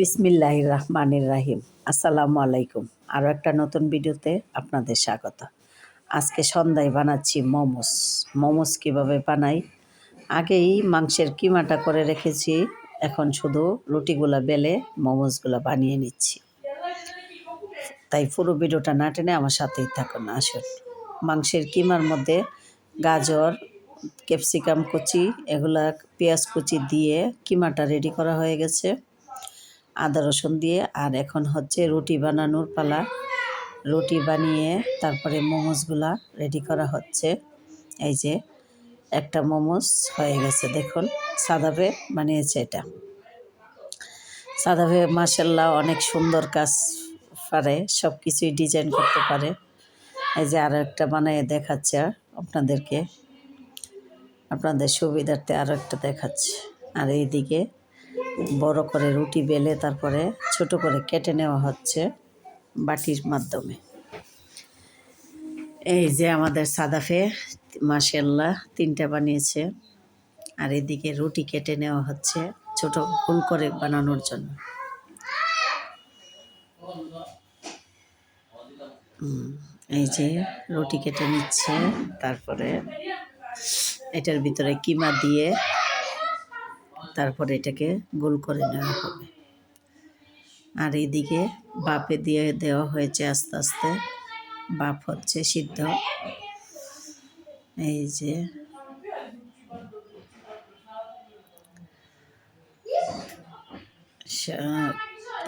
বিসমিল্লাহ রহমানির রাহিম। আসসালামু আলাইকুম। আরও একটা নতুন ভিডিওতে আপনাদের স্বাগত। আজকে সন্ধ্যায় বানাচ্ছি মোমোস। মোমোস কীভাবে বানাই? আগেই মাংসের কিমাটা করে রেখেছি। এখন শুধু রুটিগুলো বেলে মোমোসগুলো বানিয়ে নিচ্ছি। তাই পুরো ভিডিওটা না টেনে আমার সাথেই থাকুন, আসুন। মাংসের কিমার মধ্যে গাজর, ক্যাপসিকাম কুচি, এগুলা পেঁয়াজ কুচি দিয়ে কিমাটা রেডি করা হয়ে গেছে। আদা রসুন দিয়ে, আর এখন হচ্ছে রুটি বানানোর পালা। রুটি বানিয়ে তারপরে মোমোসগুলা রেডি করা হচ্ছে। এই যে একটা মোমোস হয়ে গেছে, দেখুন সাদাবে বানিয়েছে এটা। সাদাবে মাসাল্লাহ অনেক সুন্দর কাজ পারে সব কিছুই ডিজাইন করতে পারে। এই যে আরও একটা বানিয়ে দেখাচ্ছে আপনাদেরকে। আপনাদের সুবিধার্থে আরও একটা দেখাচ্ছে। আর এইদিকে বড় করে রুটি বেলে তারপরে ছোট করে কেটে নেওয়া হচ্ছে বাটির মাধ্যমে। এই যে আমাদের সাদাফে মাসাল্লাহ তিনটা বানিয়েছে। আর এদিকে রুটি কেটে নেওয়া হচ্ছে ছোট ফুল করে বানানোর জন্য। এই যে রুটি কেটে নিচ্ছে, তারপরে এটার ভিতরে কিমা দিয়ে তারপরে এটাকে গোল করে নেওয়া হবে। আর এদিকে বাপে দিয়ে দেওয়া হয়েছে আস্তে আস্তে। বাপ হচ্ছে সিদ্ধ। এই যে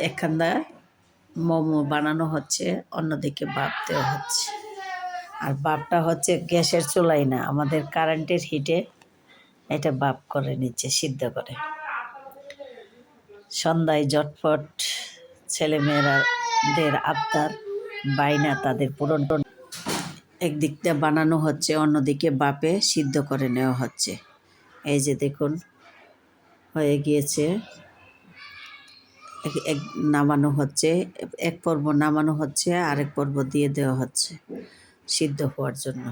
একখান্দা মোমো বানানো হচ্ছে, অন্যদিকে বাপ দেওয়া হচ্ছে। আর বাপটা হচ্ছে গ্যাসের চুলাই না, আমাদের কারেন্টের হিটে এটা বাপ করে নিচ্ছে সিদ্ধ করে। সন্ধ্যায় জটফট ছেলেমেয়েরাদের আবদার, বাইনা তাদের পূরণ একদিকটা বানানো হচ্ছে, অন্যদিকে বাপে সিদ্ধ করে নেওয়া হচ্ছে। এই যে দেখুন, হয়ে গিয়েছে। এক নামানো হচ্ছে, এক পর্ব নামানো হচ্ছে, আরেক পর্ব দিয়ে দেওয়া হচ্ছে, সিদ্ধ হওয়ার জন্য।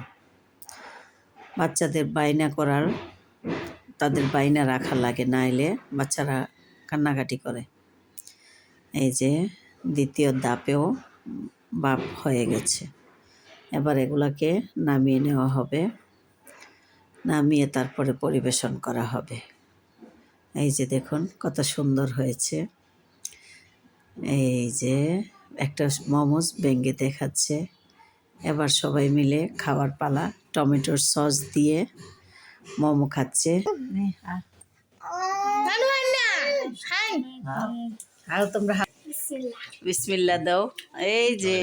বাচ্চাদের বাইনা করার তাদের বাইনা রাখা লাগে না এলে বাচ্চারা কান্নাকাটি করে। এই যে দ্বিতীয় দাপেও বাপ হয়ে গেছে। এবার এগুলাকে নামিয়ে নেওয়া হবে। নামিয়ে তারপরে পরিবেশন করা হবে। এই যে দেখুন কত সুন্দর হয়েছে। এই যে একটা মোমোজ ভেঙে দেখাচ্ছে। এবার সবাই মিলে খাবার পালা, টমেটোর সস দিয়ে মোমো খাচ্ছে। আর তোমরা বিসমিল্লা দাও। এই যে